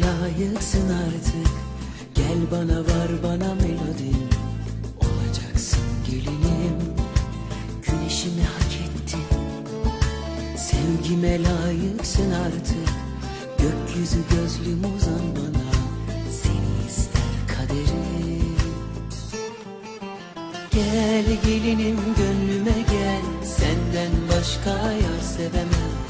layıksın artık. Gel bana var bana melodin Olacaksın gelinim. Güneşimi hak ettin. Sevgime layıksın artık. Gökyüzü gözlüm uzan bana. Seni ister kaderim. Gel gelinim gönlüme gel. Senden başka yar sevemem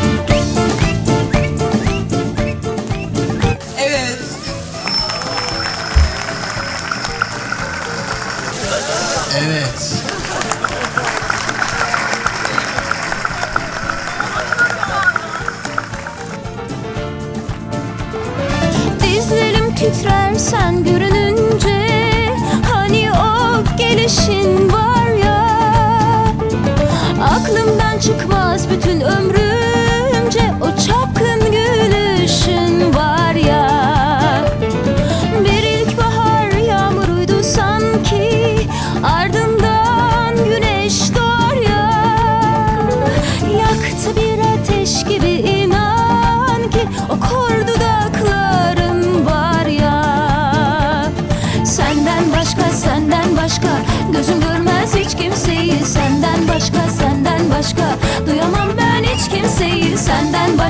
titrer görününce. Hani o gelişin var ya Aklımdan çıkmaz bütün ömrümce